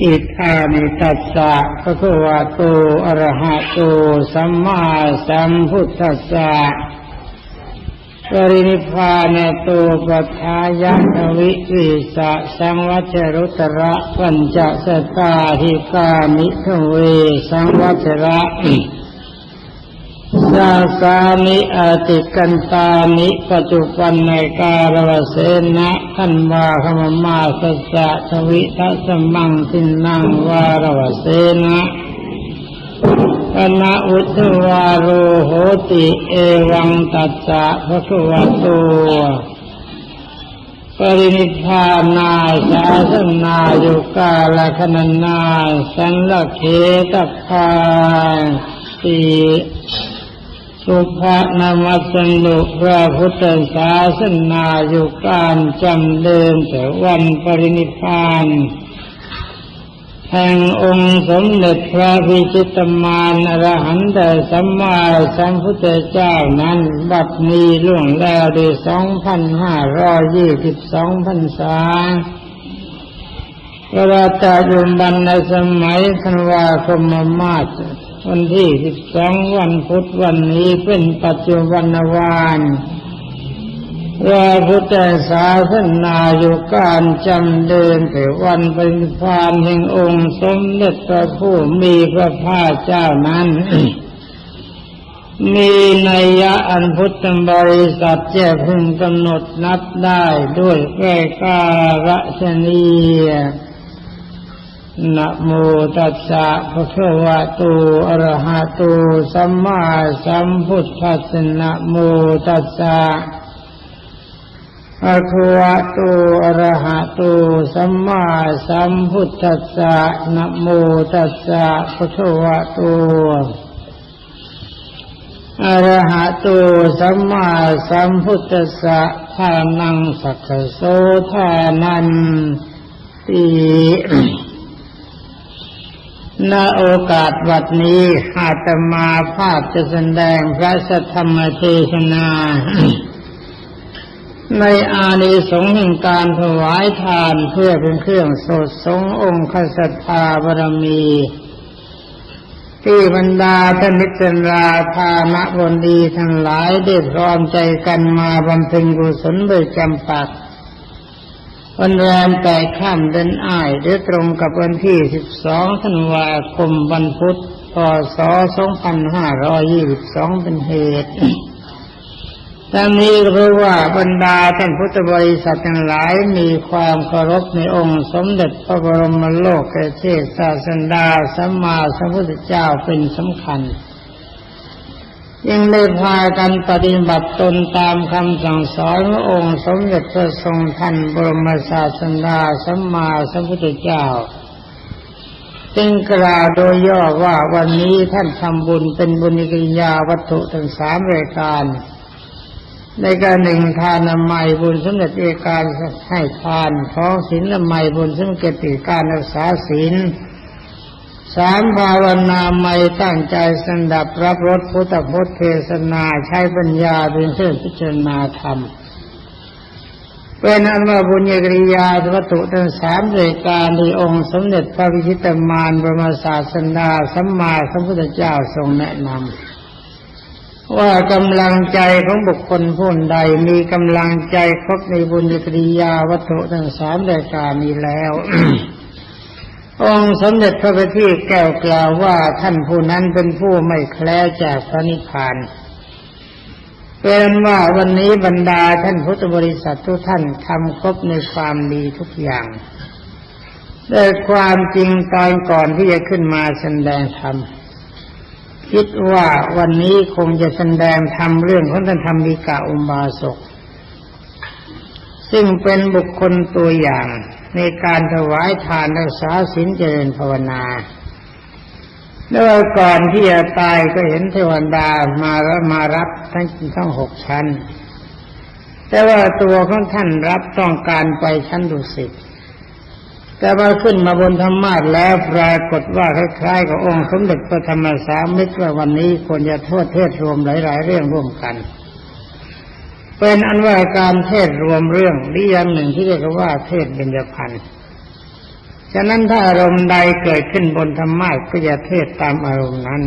อิทานิตัสสะภะคะวะโตอะระหะโตสัมมาสัมพุทธัสสะปรินิพพานโตปัฏฐายะวิสิสะสังวัชรุตระปัญจสตาหิกามิทเวสังวัชระ สาสานิอาติกันตานิปัจจุปันในการวเสนะขันวาขมมาสสะทวิทัสมังสินังวารวเสนะปนะอุทวาโรโหติเอวังตัสสะภะคะวะโตปรินิพานาสาสนาโยกาลคณนาสันลเขตพาติ สุภนามัสนุพระพุทธศาสนาอยู่การจำเดิมแต่วันปรินิพานแห่งองค์สมเด็จพระพิชิตมารอรหันตสัมมาสัมพุทธเจ้านั้นบัดนี้ล่วงแล้วด้วยสองพันห้าร้อยยี่สิบสองพรรษาเวลาตายุบันในสมัยธันวาคมมาศ วันที่สิบสองวันพุธวันนี้เป็นปัจจุบันวานพระพุทธศาสนาอยู่การจำเดินถึงวันเป็นพานแห่งองค์สมเด็จพระผู้มีพระภาคเจ้านั้น มีนัยยะอันพุทธบริษัทแจ้พึงกำหนดนับได้ด้วยแก้การะชนีย นะโมตัสสะภะคะวะโตอะระหะโตสัมมาสัมพุทธัสสะนะโมตัสสะภะคะวะโตอะระหะโตสัมมาสัมพุทธัสสะนะโมตัสสะภะคะวะโตอะระหะโตสัมมาสัมพุทธัสสะทานังสักขโสทานันติ ณโอกาสวัดนี้อาตมาภาพจะแสดงพระสัทธรรมเทศนา ในอานิสงส์แห่งการถวายทานเพื่อเป็นเครื่องสดสงองค์ขสัทธาบารมี ที่บรรดาท่านมิตรราธานบนดีทั้งหลายได้พร้อมใจกันมาบำเพ็ญกุศลโดยจำปัก วันแรมแต่ข้ามเดือนอ้ายหรือตรงกับวันที่12ธันวาคมวันพุธพศ2522เป็นเหตุทั้งนี้ก็เพราะว่าบรรดาท่านพุทธบริษัททั้งหลายมีความเคารพในองค์สมเด็จพระบรมโลกเทศศาสดาสัมมาสัมพุทธเจ้าเป็นสำคัญ ยังได้พากันปฏิบัติตนตามคำสั่งสอนขององค์สมเด็จพระทรงทันบรมศาสดาสัมมาสัมพุทธเจ้าจึงกล่าวโดยย่อว่าวันนี้ท่านทำบุญเป็นบุญกิริยาวัตถุทั้งสามรายการ ในการหนึ่งทานละไมบุญสมเด็จเอกการให้ทานของศีลละไมบุญสมเด็จการรักษาศีล สามภาวนาไม่ตั้งใจสันดับรับรสพุทธพจน์เทศนาใช้ปัญญาเป็นเครื่องพิจารณาธรรมเป็นอันว่าบุญญกริยาวัตถุทั้งสามรายการที่องค์สมเด็จพระวิชิตมารบรมศาสดาสัมมาสัมพุทธเจ้าทรงแนะนำว่ากำลังใจของบุคคลผู้ใดมีกำลังใจครบในบุญญกริยาวัตถุทั้งสามรายการนี้แล้ว องค์สมเด็จพระบัณฑิตแก้วกล่าวว่าท่านผู้นั้นเป็นผู้ไม่แคล้วจากพระนิพพานเป็นว่าวันนี้บรรดาท่านพุทธบริษัททุกท่านทำครบในความดีทุกอย่างแต่ความจริงตอนก่อนที่จะขึ้นมาแสดงธรรมคิดว่าวันนี้คงจะแสดงธรรมเรื่องของท่านธรรมิกาอุบาสกซึ่งเป็นบุคคลตัวอย่าง ในการถวายทานรักษาศีลเจริญภาวนา แล้วก่อนที่จะตายก็เห็นเทวดามาแล้วมารับทั้งทั้งหกชั้น แต่ว่าตัวของท่านรับต้องการไปชั้นดุสิตแต่ว่าขึ้นมาบนธรรมาสแล้วปรากฏว่าคล้ายๆกับองค์สมเด็จพระธรรมสามิตรว่าวันนี้ควรจะโทษเทศรวมหลาย ๆ เรื่องร่วมกัน เป็นอันว่าการเทศรวมเรื่องนิยามหนึ่งที่เรียกว่าเทศเบญจพรรณฉะนั้นถ้าอารมณ์ใดเกิดขึ้นบนธรรมะก็อย่าเทศตามอารมณ์นั้น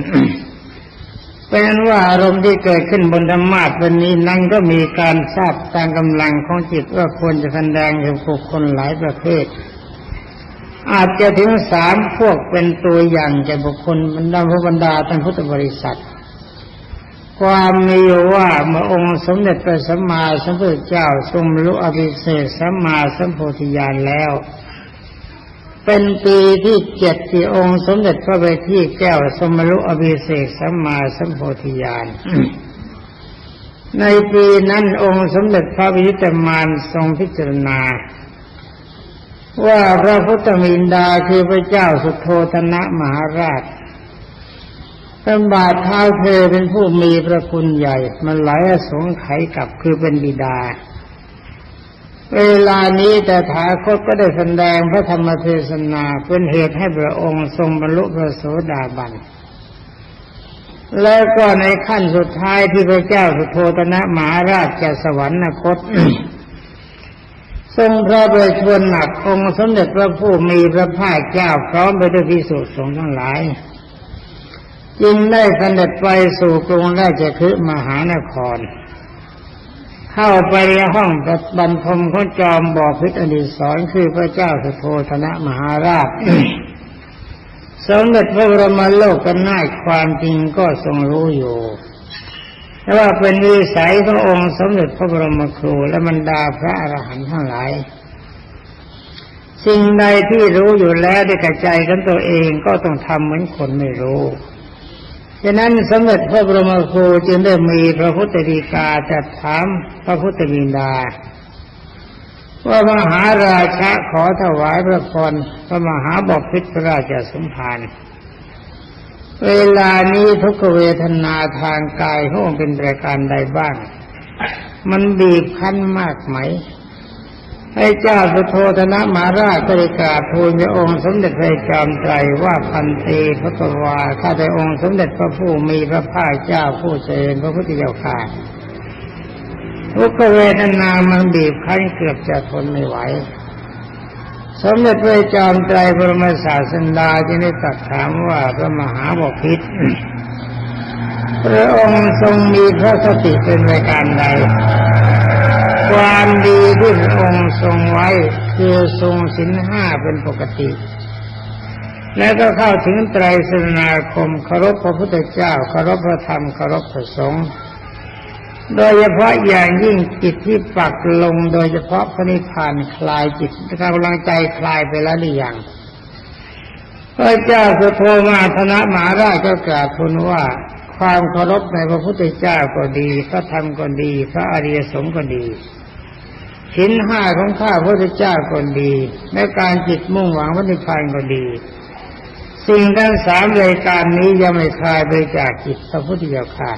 เป็นนั้นว่าอารมณ์ที่เกิดขึ้นบนธรรมะวันนี้นั่นก็มีการทราบตามกำลังของจิตว่าควรจะแสดงกับบุคคลหลายประเภท อาจจะถึงสามพวกเป็นตัวอย่างแก่บุคคลบรรดาพระบรรดาท่านพุทธบริษัท ความมีอยู่ว่าเมื่อองค์สมเด็จพระสัมมาสัมพุทธเจ้าทรงรรลุอภิเศษสัมมาสัมโพธิญาณแล้ว เป็นปีที่เจ็ดที่องค์สมเด็จพระเวทีแก้วสมรุอภิเศษสัมมาสัมโพธิญาณในปีนั้นองค์สมเด็จพระวิจิตมานทรงพิจารณา ว่าพระพุทธมินดาคือพระเจ้าสุโธธนะมหาราช เป็นบาทเท้าเธอเป็นผู้มีพระคุณใหญ่ มันไหลอสงไขกับคือเป็นบิดา เวลานี้แต่ถาคตก็ได้แสดงพระธรรมเทศนาเป็นเหตุให้พระองค์ทรงบรรลุพระโสดาบัน แล้วก็ในขั้นสุดท้ายที่พระเจ้าสุโธตนะมหาราชจะสวรรคตทรงพระประชวรหนักองค์สมเด็จพระผู้มีพระภาคเจ้าพร้อมไปด้วยพิสุทธิ์สงฆ์ทั้งหลาย จึงได้เสด็จไปสู่กรุงราชคฤห์มหานคร เข้าไปในห้องบรรทมขจอมบ่อพิษอดีศรคือพระเจ้าสุโธธนะมหาราชสมเด็จพระบรมโลกกันน่าความจริงก็ทรงรู้อยู่แต่ว่าเป็นวิสัยขององค์สมเด็จพระบรมครูและบรรดาพระอรหันต์ทั้งหลายสิ่งใดที่รู้อยู่แล้วด้กระใจกันตัวเองก็ต้องทำเหมือนคนไม่รู้ ฉะนั้นสมเด็จพระบรมครูจึงได้มีพระพุทธดีกาจัดถามพระพุทธบิดาว่ามหาราชะขอถวายพระพรพระมหาบพิตรพระราชสมภารเวลานี้ทุกเวทนาทางกายขององเป็นรายการใดบ้าง มันบีบคั้นมากไหม ให้เจ้าสุโธธนะมหาราชบริกราบทูลพระองค์สมเด็จพระจอมไตรว่าพันเตพระกวาข้าแต่องค์สมเด็จพระผู้มีพระภาคเจ้าผู้เจริญพระพุทธเจ้าข่าทุกเวทนามันบีบคั้นเกือบจะทนไม่ไหว สมเด็จพระจอมไตรบรมศาสดาจึงได้ตรัสถามว่าพระมหาบพิตรพระองค์ทรงมีพระสติเป็นรายการใด ความดีที่พระองค์ทรงไว้คือทรงสินห้าเป็นปกติ แล้วก็เข้าถึงไตรสรณาคมเคารพพระพุทธเจ้าเคารพพระธรรมเคารพพระสงฆ์โดยเฉพาะอย่างยิ่งจิตที่ปักลงโดยเฉพาะพระนิพพานคลายจิตกำลังใจคลายไปแล้วหรือยังพระเจ้าสุโธมาธนะมหาราชก็กราบทูลว่าความเคารพในพระพุทธเจ้าก็ดี พระธรรมก็ดี พระอริยสงฆ์ก็ดี หินห้าของข้าพระพุทธเจ้าก็ดีและการจิตมุ่งหวังพระนิพพานก็ดี สิ่งทั้งสามรายการนี้ยังไม่คลายไปจากจิตพระพุทธเจ้าค่ะ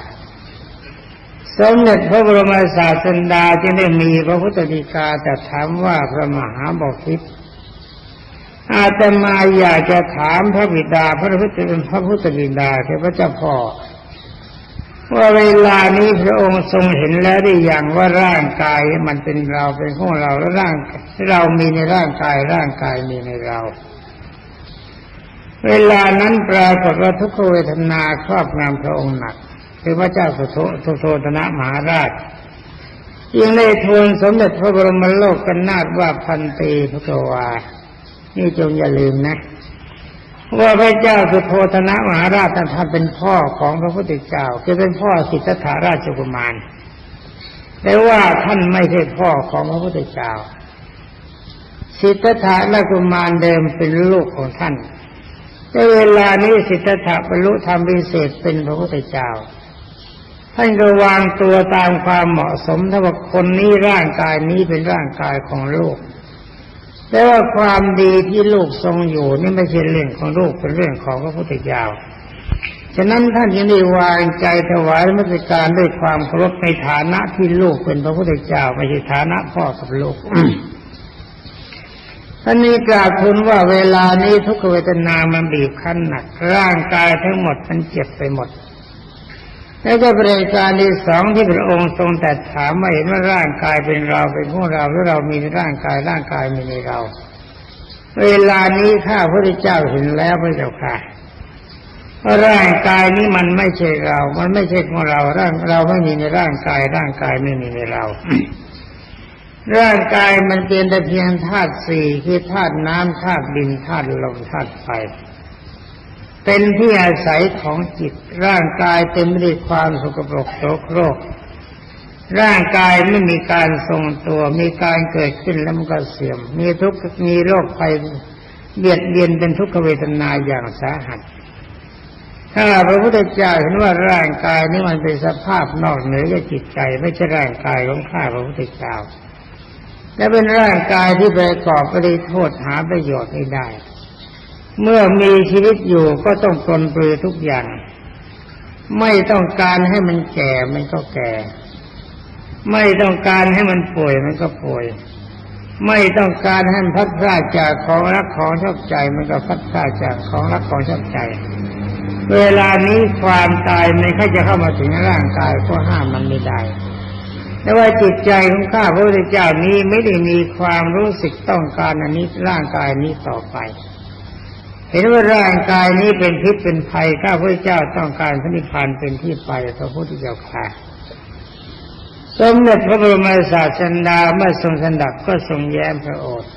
สมเด็จพระบรมศาสดาจึงได้มีพระพุทธดีกาแต่ถามว่าพระมหาบอพิตรอาตมาอยากจะถามพระบิดาพระพุทธเป็นพระพุทธบิดาคือพเจ้าพ่อ ว่าเวลานี้พระองค์ทรงเห็นแล้วได้อย่างว่าร่างกายมันเป็นเราเป็นของเราแล้วร่างเรามีในร่างกายร่างกายมีในเรา เวลานั้นปรากฏว่าทุกขเวทนาครอบงำพระองค์หนักคือพระเจ้าสุโธสุโธธนะมหาราชยังได้ทูลสมเด็จพระบรมโลกกันนาถว่าพันตีพระกวานี่จงอย่าลืมนะ ว่าพระเจ้าสุโธธนะมหาราชท่านเป็นพ่อของพระพุทธเจ้าคือเป็นพ่อสิทธัตถาราชกุมารแต่ว่าท่านไม่ใช่พ่อของพระพุทธเจ้าสิทธัตถะราชกุมารเดิมเป็นลูกของท่านแต่เวลานี้สิทธัตถะบรรลุธรรมพิเศษเป็นพระพุทธเจ้า ท่านก็วางตัวตามความเหมาะสมถ้าว่าคนนี้ร่างกายนี้เป็นร่างกายของลูก แต่ว่าความดีที่ลูกทรงอยู่นี่ไม่ใช่เรื่องของลูกเป็นเรื่องของพระพุทธเจ้า ฉะนั้นท่านยังได้วางใจถวายมัสการด้วยความเคารพในฐานะที่ลูกเป็นพระพุทธเจ้าไม่ใช่ฐานะพ่อกับลูกท่านนี้กล่าวทูลว่าเวลานี้ทุกเวทนามันบีบคั้นหนัก ร่างกายทั้งหมดมันเจ็บไปหมด แล้วก็ประการที่สองที่พระองค์ทรงแต่ถามว่าเห็นว่าร่างกายเป็นเราเป็นพวกเราหรือเรามีในร่างกายร่างกายมีในเรา เวลานี้ข้าพระเจ้าเห็นแล้วพระเจ้าค่ะเพราะร่างกายนี้มันไม่ใช่เรา มันไม่ใช่ของเราร่างเราไม่มีในร่างกาย ร่างกายไม่มีในเรา ร่างกายมันเป็นแต่เพียงธาตุสี่คือธาตุน้ำธาตุดินธาตุลมธาตุไฟ เป็นที่อาศัยของจิต ร่างกายเต็มไปด้วยความสกปรกโสโครก ร่างกายไม่มีการทรงตัว มีการเกิดขึ้นแล้วมันก็เสื่อม มีทุกข์มีโรคภัยเบียดเบียนเป็นทุกขเวทนาอย่างสาหัส ถ้าพระพุทธเจ้าเห็นว่าร่างกายนี้มันเป็นสภาพนอกเหนือจากจิตใจ ไม่ใช่ร่างกายของข้าพระพุทธเจ้าและเป็นร่างกายที่ไปก่อประโทษหาประโยชน์ไม่ได้ เมื่อมีชีวิตอยู่ก็ต้องปลนปลือทุกอย่าง ไม่ต้องการให้มันแก่มันก็แก่ ไม่ต้องการให้มันป่วยมันก็ป่วย ไม่ต้องการให้มันพัดพลาดจากของรักของชอบใจ มันก็พัดพลาดจากของรักของชอบใจ เวลานี้ความตายมันค่อยจะเข้ามาถึงร่างกายก็ห้ามมันไม่ได้แต่ว่าจิตใจของข้าพระพุทธเจ้านี้ไม่ได้มีความรู้สึกต้องการอันนี้ร่างกายนี้ต่อไป เห็นว่าร่างกายนี้เป็นพิษเป็นภัยข้าพระเจ้าต้องการพระนิพพานเป็นที่ไปพระพุทธเจ้าค่ะสมเด็จพระบรมศาสดาเมื่อทรงสันดับก็ทรงแย้มพระโอษฐ์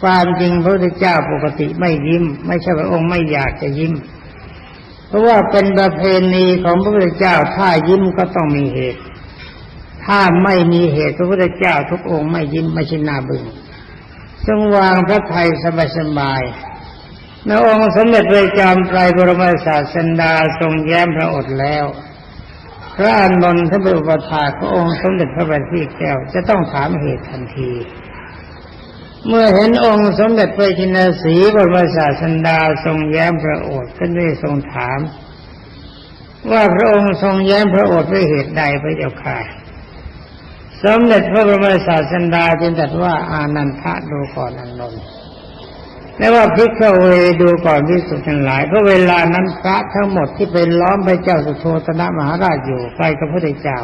ความจริงพระพุทธเจ้าปกติไม่ยิ้ม ไม่ใช่พระองค์ไม่อยากจะยิ้ม เพราะว่าเป็นประเพณีของพระพุทธเจ้าถ้ายิ้มก็ต้องมีเหตุ ถ้าไม่มีเหตุพระพุทธเจ้าทุกองค์ไม่ยิ้มไม่ใช่นาบึงทรงวางพระทัยสบายๆ ในองค์สมเด็จพระจอมไตรบรมศาสดาทรงแย้มพระอษฐ์แล้ว พระอานนท์ท่านเป็นอุปถาขององค์สมเด็จพระบัณฑิตแก้วจะต้องถามเหตุทันที เมื่อเห็นองค์สมเด็จพระจินสีบรมศาสดาทรงแย้มพระโอษฐ์ก็ได้ทรงถาม ว่าพระองค์ทรงแย้มพระโอษฐ์ด้วยเหตุใดพระเจ้าค่ะสมเด็จพระบรมศาสดาจึงตรัสว่าอานันทะดูก่อนอนนท์ และว่าพิกเวดูก่อนพิสุทธิ์ทั้งหลายเพราะเวลานั้นพระทั้งหมดที่ไปล้อมพระเจ้าสุโธทนะมหาราชอยู่ใกล้กับพระเจ้า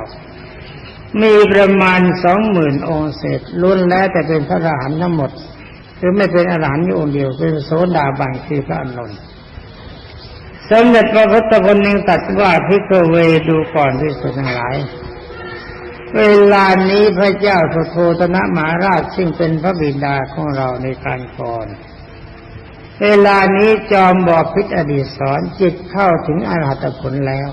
มีประมาณสองหมื่นองค์เศษล้วนแล้วแต่เป็นพระอรหันต์ทั้งหมด คือไม่เป็นอรหันต์อยู่องค์เดียวเป็นโสดาบันคือพระอานนสมเด็จพระพุทธพลยังตรัสว่าพิกเวดูก่อนพิสุทธิ์ทั้งหลายเวลานี้พระเจ้าสุโธทนะมหาราชซึ่งเป็นพระบิดาของเราในการก่อน เวลานี้จอมบอกพิษอดีตสอนจิตเข้าถึงอรหัตผลแล้ว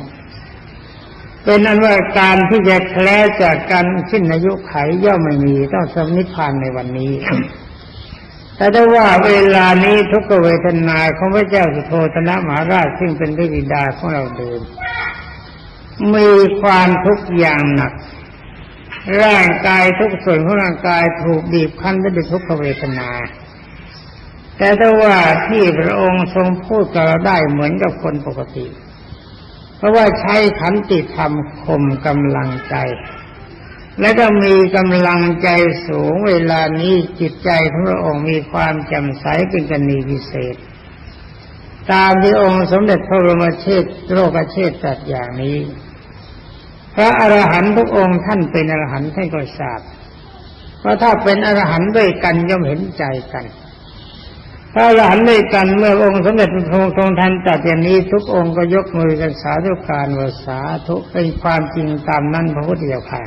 เป็นอันว่าการที่จะแคล้วจากการสิ้นอายุไขย่อมไม่มีต้องสมนิพพานในวันนี้ แต่ได้ว่าเวลานี้ทุกเวทนาของพระเจ้าสุโธทนะมหาราชซึ่งเป็นพระบิดาของเราเดิมมีความทุกข์อย่างหนัก ร่างกายทุกส่วนของร่างกายถูกบีบคั้นด้วยทุกขเวทนา แต่ถ้าว่าที่พระองค์ทรงพูดกับเราได้เหมือนกับคนปกติ เพราะว่าใช้ขันติธรรมข่มกำลังใจ และก็มีกำลังใจสูงเวลานี้จิตใจของพระองค์มีความแจ่มใสเป็นกรณีพิเศษ ตามที่องค์สมเด็จพระบรมเชษโลกเชษตรัสอย่างนี้ พระอรหันต์ทุกองค์ท่านเป็นอรหันต์ท่านก็ทราบเพราะถ้าเป็นอรหันต์ด้วยกันย่อมเห็นใจกัน พระอรหันต์ด้วยกันเมื่อองค์สมเด็จพระทรงทันตรัสอย่างนี้ทุกองค์ก็ยกมือกันสาธุการวาสาธุเป็นความจริงตามนั้นพระพุทธเจ้าค่ะ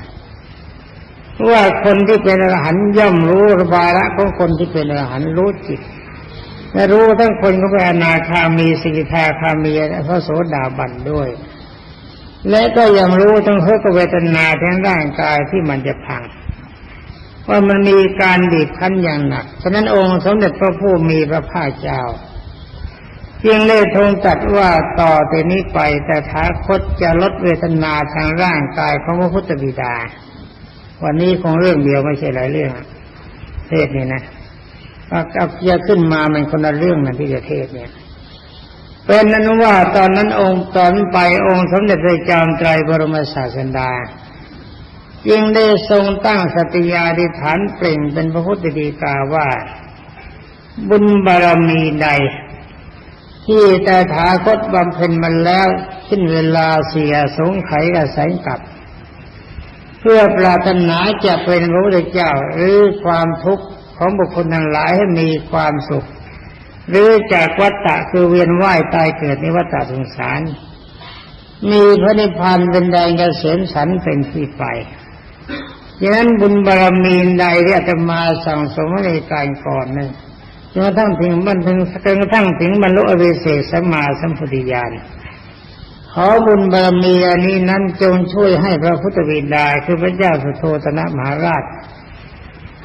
ว่าคนที่เป็นอรหันต์ย่อมรู้ระบายละของคนที่เป็นอรหันต์รู้จิตและรู้ทั้งคนก็เป็นอนาคามีสิกขาคามีและพระโสดาบันด้วย และก็ยังรู้ทั้งทุกเวทนาทั้งร่างกายที่มันจะพัง ว่ามันมีการบีบคั้นอย่างหนัก ฉะนั้นองค์สมเด็จพระผู้มีพระภาคเจ้าเพียงเล่ทงตัดว่าต่อแต่นี้ไปแต่ท้าคตจะลดเวทนาทางร่างกายของพระพุทธบิดา วันนี้คงเรื่องเดียวไม่ใช่หลายเรื่องเทศนี่นะเอาจะขึ้นมามันคนละเรื่องนะที่จะเทศเนี่ย เป็นนั้นว่าตอนนั้นองค์ตอนไปองค์สมเด็จพระจอมไตรบรมศาสดา จึงได้ทรงตั้งสติญาธิฐานเปล่งเป็นพระพุทธดีกาว่า บุญบารมีใด ที่แต่ถาคตบำเพ็ญมันแล้วขึ้นเวลาเสียสงไขกับแสงกลับ เพื่อปรารถนาจะเป็นพระพุทธเจ้าหรือความทุกข์ของบุคคลทั้งหลายให้มีความสุข หรือจากวัฏฏะคือเวียนว่ายตายเกิดในวัฏฏะสงสาร มีพระนิพพานเป็นแดนเกษมสันเป็นที่ไป ฉะนั้นบุญบารมีใดที่อาตมาสั่งสมในการก่อนนั้นจนกระทั่งถึงบรรถึงจนกระทั่งถึงบรรลุอวิเศสัมมาสัมพุทธิญาณขอบุญบารมีอันนี้นั้นจงช่วยให้พระพุทธบิดาคือพระเจ้าสุโธทนะมหาราช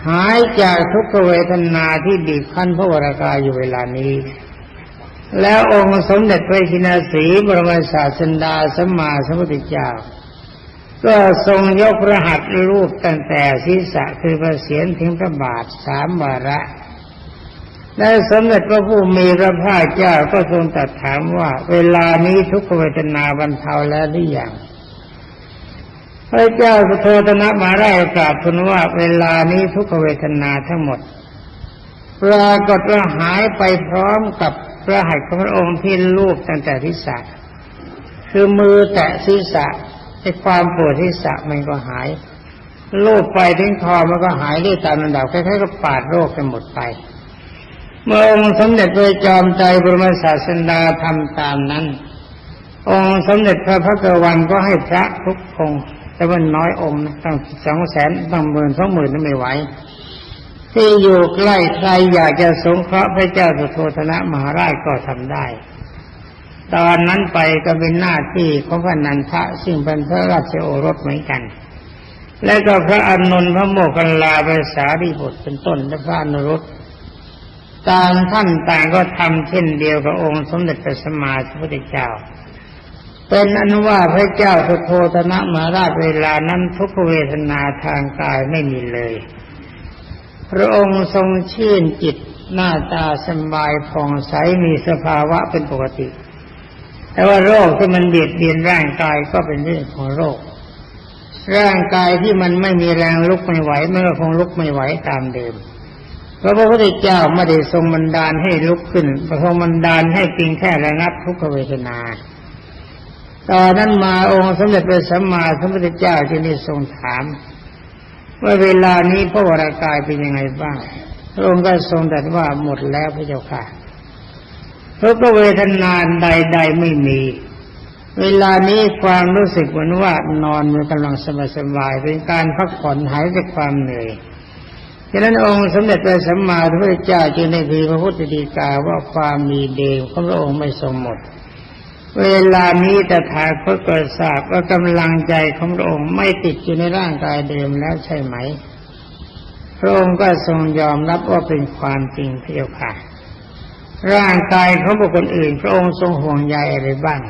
หายจากทุกขเวทนาที่บีบคั้นพระวรากายอยู่เวลานี้ แล้วองค์สมเด็จพระชินสีบรมศาสดาสัมมาสัมพุทธเจ้า ก็ทรงยกพระหัตถ์รูปตั้งแต่ศีรษะคือพระเศียรถึงพระบาทสามวาระและสมเด็จพระผู้มีพระภาคเจ้าก็ทรงตรัสถามว่า เวลานี้ทุกขเวทนาบรรเทาแล้วหรือยังพระเจ้าสุโธทนะมาราชกราบทูลว่า เวลานี้ทุกขเวทนาทั้งหมดปรากฏว่าหายไปพร้อมกับพระหัตถ์ของพระองค์ที่ลูบตั้งแต่ทิศะคือมือแตะศีรษะ อ้ความปวดศีรษะมันก็หายลูบไปถึงคอมันก็หายได้ตามลำดับคล้ายๆกับปาดโรคไปหมดไป เมื่อองค์สมเด็จพระจอมใจบรมศาสดาทำตามนั้น องค์สมเด็จพระพักวันก็ให้พระทุกองค์แต่ว่าน้อยองค์นะตั้งสองแสนตั้งหมื่นสองหมื่นนั้นไม่ไหวที่อยู่ใกล้ใครอยากจะสงเคราะห์พระเจ้าสุโธทนะมหาราชก็ทำได้ ตอนนั้นไปก็เป็นหน้าที่ของพระนันทะซึ่งเป็นพระราชโอรสเหมือนกัน และก็พระอานนท์พระโมคคัลลาภาษาริบุตรเป็นต้นและพระอนุรุตต่างท่านต่างก็ทำเช่นเดียวกับองค์สมเด็จพระสัมมาสัมพุทธเจ้า เป็นอนุว่าพระเจ้าสุโธทนะมหาราชเวลานั้นทุกเวทนาทางกายไม่มีเลย พระองค์ทรงชื่นจิตหน้าตาสบายผ่องใสมีสภาวะเป็นปกติ แต่ว่าโรคที่มันเบียดเบียนร่างกายก็เป็นเรื่องของโรค ร่างกายที่มันไม่มีแรงลุกไม่ไหวมันก็คงลุกไม่ไหวตามเดิมเพราะพระพุทธเจ้าไม่ได้ทรงบันดาลให้ลุกขึ้นพระทรงบันดาลให้เพียงแค่ระงับทุกขเวทนาตอนนั้นมาองค์สมเด็จพระสัมมาสัมพุทธเจ้าจึงได้ทรงถาม ว่าเวลานี้พระวรากายเป็นยังไงบ้างพระองค์ก็ทรงตรัสว่าหมดแล้วพระเจ้าค่ะ ทุกเวทนาใด ๆไม่มี เวลานี้ความรู้สึกเหมือนว่านอนมันกำลังสบายๆเป็นการพักผ่อนหายจากความเหนื่อยฉะนั้นองค์สมเด็จพระสัมมาสัมพุทธเจ้าจึงได้มีพระพุทธดีกาว่าความมีเดชของพระองค์ไม่ทรงหมด เวลานี้แต่ถาคตก็ทราบว่ากำลังใจของพระองค์ไม่ติดอยู่ในร่างกายเดิมแล้วใช่ไหม พระองค์ก็ทรงยอมรับว่าเป็นความจริงเพระเจ้าค่ะ ร่างกายของบุคคลอื่น พระองค์ทรงห่วงใยอะไรบ้าง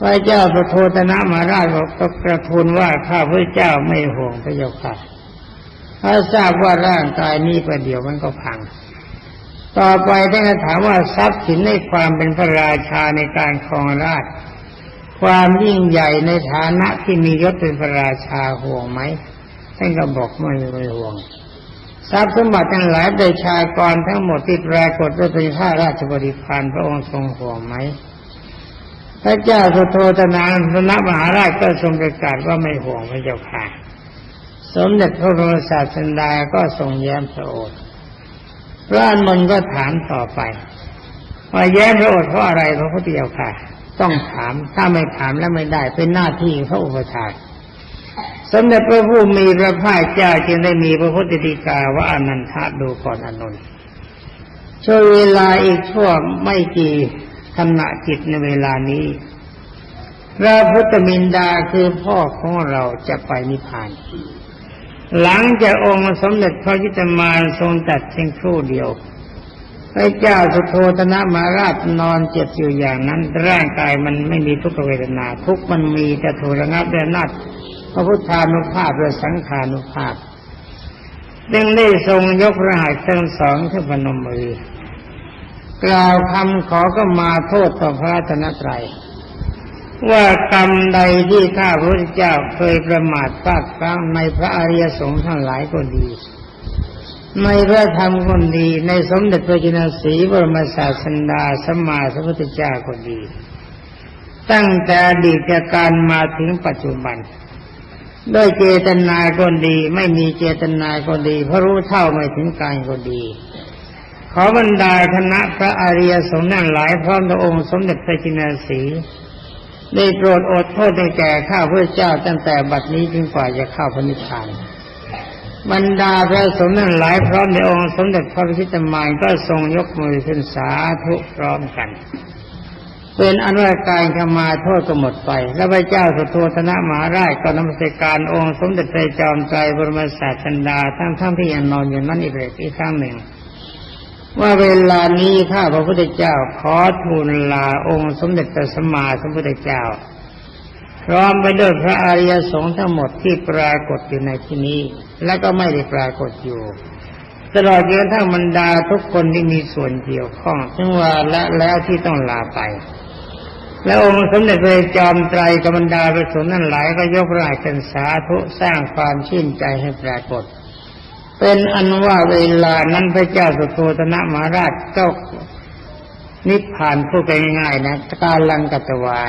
พระเจ้าพระโทตนะมหาราชบอกก็กระทูลว่าข้าพระเจ้าไม่ห่วงพระเจ้าค่ะถ้าทราบว่าร่างกายนี้ประเดี๋ยวมันก็พัง ต่อไปท่านถามว่าทรัพย์สินในความเป็นพระราชาในการครองราช ความยิ่งใหญ่ในฐานะที่มียศเป็นพระราชาห่วงไหมท่านก็บอกไม่ไม่ห่วง ทรัพย์สมบัติทั้งหลายประชากรทั้งหมดที่ปรากฏว่าเป็นข้าราชบริพารพระองค์ทรงห่วงไหมพระเจ้าสุโธทนาสนมหาราชก็ทรงประกาศว่าไม่ห่วงพระเจ้าค่ะ สมเด็จพระบรมศาสดาก็ทรงแย้มพระโอษฐ์พระอานนท์ก็ถามต่อไปว่าแย้มพระโอษฐ์เพราะอะไรพระพุทธเจ้าค่ะ ต้องถามถ้าไม่ถามแล้วไม่ได้เป็นหน้าที่พระอุปชา สมเด็จพระผู้มีพระภาคเจ้าจึงได้มีพระพุทธดีกาว่าอนันทะดูก่อนอานนช่วยเวลาอีกช่วงไม่กี่ขณะจิตในเวลานี้พระพุทธมินดาคือพ่อของเราจะไปนิพพาน หลังจากองค์สมเด็จพระยิตมานทรงตัดเพียงครู่เดียวพระเจ้าสุโธทนะมาราชนอนเจ็บอยู่อย่างนั้น ร่างกายมันไม่มีทุกขเวทนา ทุกมันมีแต่ถูกระงับด้วยนัด พระพุทธานุภาพและสังขานุภาพดังได้ทรงยกพระหัตถ์ทั้งสองขึ้นพนมมือกล่าวคำขอก็มาโทษต่อพระรัตนตรัย ว่ากรรมใดที่ข้าพระเจ้าเคยประมาทพลาดพลั้งในพระอริยสงฆ์ทั้งหลายก็ดี ในพระธรรมก็ดี ในสมเด็จพระจินสีบรมศาสดาสัมมาสัมพุทธเจ้าก็ดี ตั้งแต่อดีตการมาถึงปัจจุบัน ด้วยเจตนาก็ดี ไม่มีเจตนาก็ดี เพราะรู้เท่าไม่ถึงการก็ดี ขอบรรดาคณะพระอริยสงฆ์นั่นหลายพร้อมพระองค์สมเด็จพระจินสีได้โปรดอดโทษให้แก่ข้าพระเจ้าตั้งแต่บัดนี้ถึงกว่าจะเข้าพระนิพพานบรรดาพระสงฆ์นั้นหลายพร้อมในองค์สมเด็จพระพิชิตมารก็ทรงยกมือขึ้นสาธุพร้อมกัน เป็นอนุการขมาโทษก็หมดไป แล้วพระเจ้าสุโธธนะมหาราชก็นมัสการองค์สมเด็จพระจอมไตรบรมศาสดาทั้งทั้งที่ยังนอนอยู่นั้นอีกเลยอีกครั้งหนึ่ง ว่าเวลานี้ข้าพระพุทธเจ้าขอทูลลาองค์สมเด็จพระสัมมาสัมพุทธเจ้า พร้อมไปด้วยพระอริยสงฆ์ทั้งหมดที่ปรากฏอยู่ในที่นี้ และก็ไม่ได้ปรากฏอยู่ตลอดจนทั้งบรรดาทุกคนที่มีส่วนเกี่ยวข้องถึงว่าและแล้วที่ต้องลาไป แล้วองค์สมเด็จพระจอมไตรกับบรรดาประสงฆ์นั่นหลายก็ยกราชกันสาธุสร้างความชื่นใจให้ปรากฏ เป็นอันว่าเวลานั้นพระเจ้าสุโธธนะมหาราชก็นิพพานพูดไปง่ายๆนะกาลังกัตวา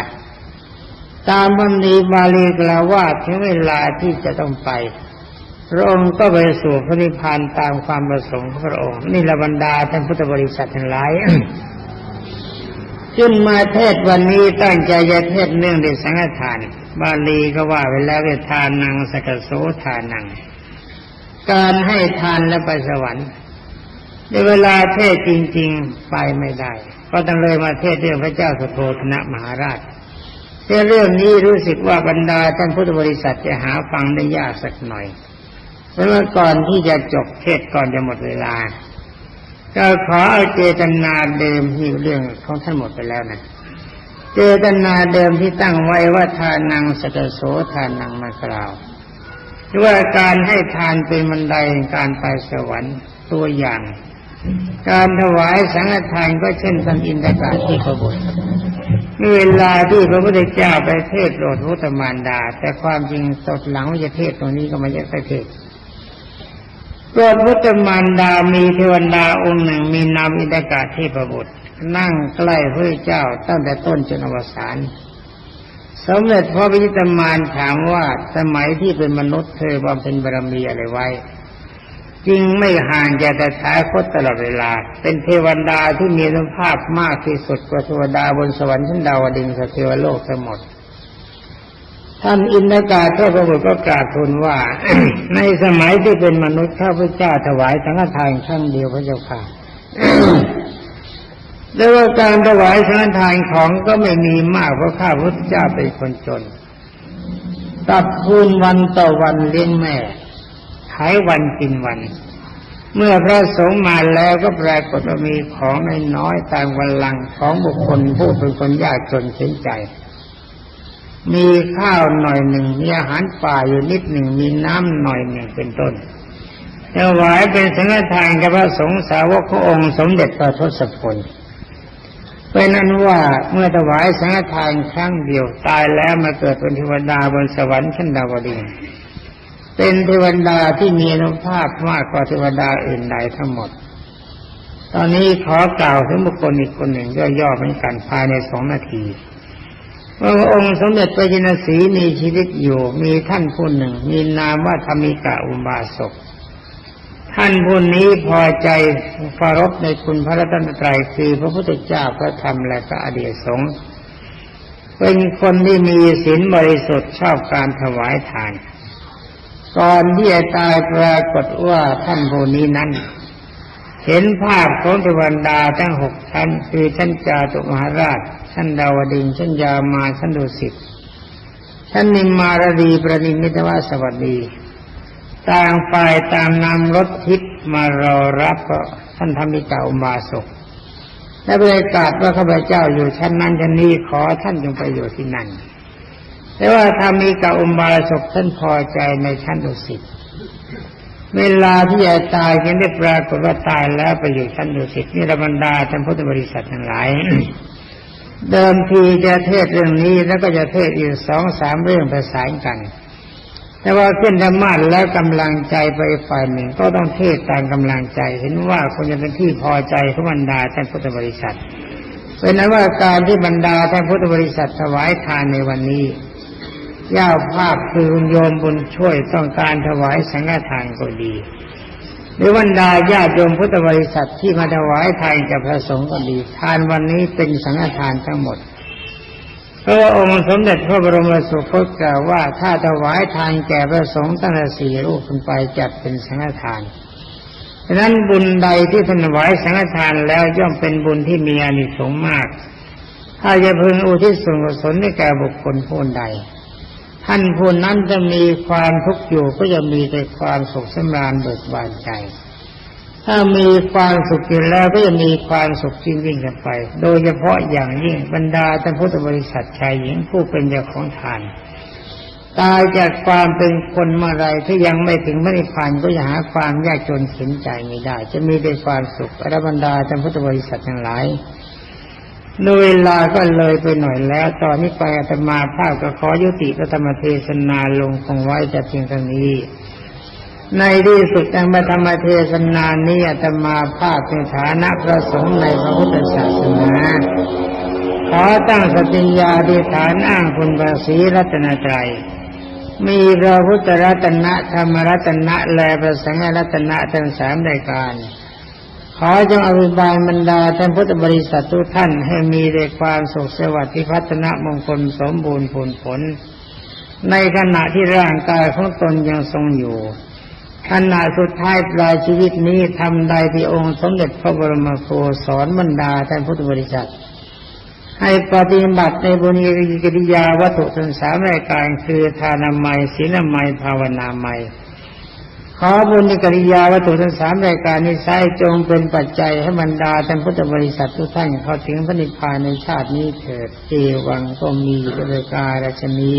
ตามบันดีบาลีกล่าวว่าถึงเวลาที่จะต้องไป พระองค์ก็ไปสู่พระนิพพานตามความประสงค์ของพระองค์นี่ละบรรดาท่านพุทธบริษัททั้งหลาย ขึ้นมาเทศวันนี้ตั้งใจจะเทศเรื่องในสังฆทาน บาลีก็ว่าไปแล้วเวทานังสกโสทานัง การให้ทานและไปสวรรค์ ในเวลาเทศจริง ๆไปไม่ได้ ก็ต้องเลยมาเทศเรื่องพระเจ้าสุโธธนะมหาราชแต่เรื่องนี้รู้สึกว่าบรรดาท่านพุทธบริษัทจะหาฟังได้ยากสักหน่อยเพราะว่าก่อนที่จะจบเทศก่อนจะหมดเวลา ก็ขอเอาเจตนาเดิมที่เรื่องของท่านหมดไปแล้วนะเจตนาเดิมที่ตั้งไว้ว่าทานังสกโสทานังมากล่าวหรือว่าการให้ทานเป็นบันไดการไปสวรรค์ตัวอย่าง การถวายสังฆทานก็เช่นท่านอินทกาที่ขบฏเวลาที่พระพุทธเจ้าไปเทศน์โปรดพุทธมารดา แต่ความจริงตดหลังวิจะเทศตรงนี้ก็ไม่ใช่ไปเทศ น์โปรดพุทธมารดามีเทวดาองค์หนึ่งมีนามอินทกาเทพบุตร นั่งใกล้พระเจ้าตั้งแต่ต้นจนอวสานสมเด็จพระพิชิตมารถามว่าสมัยที่เป็นมนุษย์เธอบำเพ็ญบารมีอะไรไว้จริงไม่ห่างจากแต่ท้ายคตตลอดเวลา เป็นเทวดาที่มีสภาพมากที่สุดกว่าเทวดาบนสวรรค์ชั้นดาวดึงสเทวโลกทั้งหมด ท่านอินทกาเทพบุตรก็กราบทูลว่า ในสมัยที่เป็นมนุษย์ข้าพเจ้าถวายสังฆทานครั้งเดียวพระเจ้าค่ะแต่ว่าการถวายสังฆทานของก็ไม่มีมากเพราะข้าพระเจ้าเป็นคนจน ตัดคูณวันต่อวันเลี้ยงแม่ขายวันกินวัน เมื่อพระสงฆ์มาแล้วก็ปรากฏว่ามีของน้อยๆตามวันลังของบุคคลผู้เป็นคนยากจนเสียใจ มีข้าวหน่อยหนึ่งมีอาหารป่าอยู่นิดหนึ่งมีน้ำหน่อยหนึ่งเป็นต้นถวายเป็นสังฆทานกับพระสงฆ์สาวกขององค์สมเด็จพระทศพลเป็นนั้นว่าเมื่อถวายสังฆทานครั้งเดียวตายแล้วมาเกิดเป็นเทวดาบนสวรรค์ชั้นดาวดึงเป็นเทวดาที่มีอนุภาพมากกว่าเทวดาอื่นใดทั้งหมด ตอนนี้ขอกล่าวถึงบุคคลอีกคนหนึ่งย่อๆเหมือนกันภายในสองนาที ว่าองค์สมเด็จพระจินสีมีชีวิตอยู่ มีท่านผู้หนึ่ง มีนามว่าธรรมิกาอุบาสกท่านผู้นี้พอใจฟารบในคุณพระรัตนตรัยคือพระพุทธเจ้าพระธรรมและพระอดียสงฆ์เป็นคนที่มีศีลบริสุทธิ์ชอบการถวายทาน ก่อนที่จะตายปรากฏว่าท่านผู้นี้นั้น เห็นภาพของเทวดาทั้งหกชั้นคือชั้นจาตุมหาราช ชั้นดาวดึงส์ชั้นยามาชั้นดุสิตชั้นนิมมารดีประนิมิตวาสวัสดีต่างฝ่ายต่างนำรถทิพมารอรับก็ท่านธรรมิกาอุบาสกและประกาศว่าข้าพเจ้าอยู่ชั้นนั้นชั้นนี้ขอท่านจงไปอยู่ที่นั่นแต่ว่าธรรมิกาอุบาสกท่านพอใจในชั้นดุสิตเวลาที่จะตายยังได้ปรากฏว่าตายแล้วไปอยู่ชั้นดุสิตนี่ระบรรดาท่านพุทธบริษัททั้งหลาย เดิมทีจะเทศเรื่องนี้แล้วก็จะเทศอีกสองสามเรื่องประสานกัน แต่ว่าขึ้นธรรมาสแล้วกำลังใจไปฝ่ายหนึ่ง ก็ต้องเทศตามกำลังใจ เห็นว่าคนจะเป็นที่พอใจของบรรดาท่านพุทธบริษัทเป็นนั้นว่าการที่บรรดาท่านพุทธบริษัทถวายทานในวันนี้ย่าภาพคือคุณโยมบุญช่วยต้องการถวายสังฆทานก็ดี หรือบรรดาญาติโยมพุทธบริษัทที่มาถวายทานแก่พระสงฆ์ก็ดี ทานวันนี้เป็นสังฆทานทั้งหมดเพราะว่าองค์สมเด็จพระบรมสุคตกล่าวว่าถ้าถวายทานแก่พระสงฆ์ตั้งแต่สี่รูปขึ้นไปจัดเป็นสังฆทานฉะนั้นบุญใดที่ถวายสังฆทานแล้วย่อมเป็นบุญที่มีอานิสงส์มาก ถ้าจะพึงอุทิศส่วนกุศลให้แก่บุคคลผู้ใด ท่านผู้นั้นจะมีความทุกข์อยู่ก็จะมีแต่ความสุขสำราญเบิกบานใจ ถ้ามีความสุขอยู่แล้วก็จะมีความสุขยิ่งยิ่งกันไป โดยเฉพาะอย่างยิ่งบรรดาท่านพุทธบริษัทชายหญิงผู้เป็นเจ้าของทาน ตายจากความเป็นคนเมื่อไรที่ยังไม่ถึงพระนิพพานก็จะหาความยากจนเข็นใจไม่ได้ จะมีแต่ความสุขอรบรรดาท่านพุทธบริษัททั้งหลาย เวลาก็เลยไปหน่อยแล้ว ตอนนี้ไปอาตมาภาพก็ขอยุติพระธรรมเทศนาลงคงไว้แต่เพียงเท่านี้ ในที่สุดแห่งพระธรรมเทศนานี้อาตมาภาพในฐานะพระสงฆ์ในพระพุทธศาสนาขอตั้งสติญาธิฐานอ้างคุณพระสีรัตนตรัยมีพระพุทธรัตนะธรรมรัตนะและพระสังฆรัตนะทั้งสามรายการ ขอจงอภิบาลบรรดาท่านพุทธบริษัททุกท่านให้มีแต่ความสุขสวัสดิ์พัฒนามงคลสมบูรณ์ผลผล ในขณะที่ร่างกายของตนยังทรงอยู่ขณะสุดท้ายปลายชีวิตนี้ทำใดที่องค์สมเด็จพระบรมโคสอนบรรดาท่านพุทธบริษัท ให้ปฏิบัติในบุญกิริยาวัตถุทั้งสามรายการคือทานามัยศีลมัยภาวนามัย ขอบุญในกิริยาวัตถุทั้งสามรายการนี้ใช้จงเป็นปัจจัยให้บรรดาท่านพุทธบริษัททุกท่านเข้าถึงพระนิพพานในชาตินี้เถิดเอวังก็มีบริการราชนี